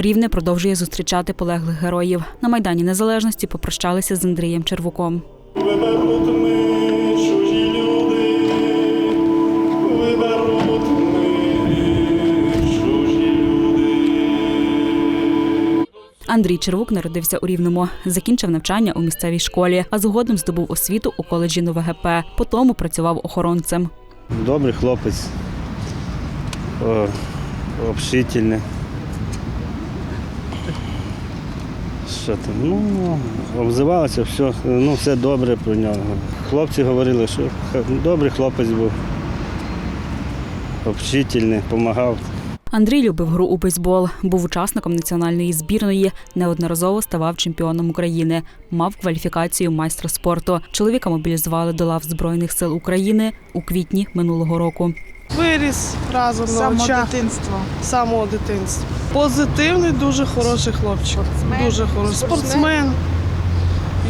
Рівне продовжує зустрічати полеглих героїв. На майдані Незалежності попрощалися з Андрієм Червуком. Андрій Червук народився у Рівному, закінчив навчання у місцевій школі, а згодом здобув освіту у коледжі Нове ГП. Потім працював охоронцем. Добрий хлопець, общительний. Що там? Ну, обзивалося, все, ну, все добре про нього. Хлопці говорили, що добрий хлопець був, общительний, допомагав. Андрій любив гру у бейсбол, був учасником національної збірної, неодноразово ставав чемпіоном України, мав кваліфікацію майстра спорту. Чоловіка мобілізували до лав Збройних сил України у квітні минулого року. Виріс разом на Само очах дитинство. самого дитинства. Позитивний, дуже хороший хлопчик. Дуже хороший спортсмен.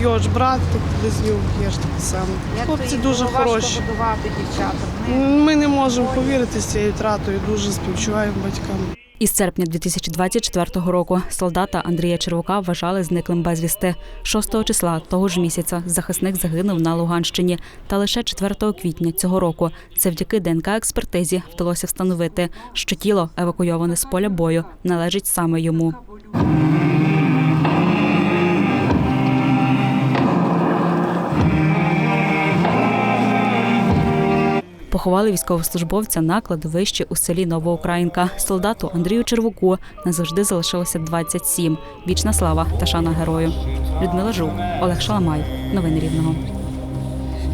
Його ж брат, тут близнюк, є ж такий самий. Як Хлопці дуже було хороші. важко годувати дівчаток. Вони Ми не можемо повірити з цією втратою, дуже співчуваємо батькам. Із серпня 2024 року солдата Андрія Червука вважали зниклим безвісти. 6 числа того ж місяця захисник загинув на Луганщині. Та лише 4 квітня цього року завдяки ДНК експертизі вдалося встановити, що тіло, евакуйоване з поля бою, належить саме йому. Поховали військовослужбовця на кладовищі у селі Новоукраїнка. Солдату Андрію Червуку назавжди залишилося 27. Вічна слава та шана герою. Людмила Жук, Олег Шаламай. Новини Рівного.